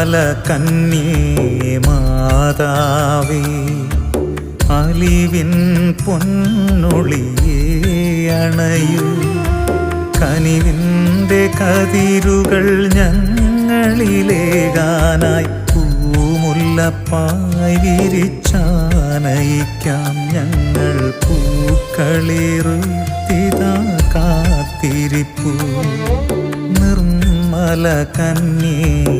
നിർമ്മല കന്യേ മാതാവേ അലിവിൻ പൊന്നൊളിയേ കനിവിന്റെ കതിരുകൾ ഞങ്ങളിലേകാനായി പൂമുല്ലപ്പായി വിരിച്ചാനയിക്കാം. ഞങ്ങൾ പൂക്കളിറുത്തിതാ കാത്തിരിപ്പൂ. നിർമ്മല കന്യേ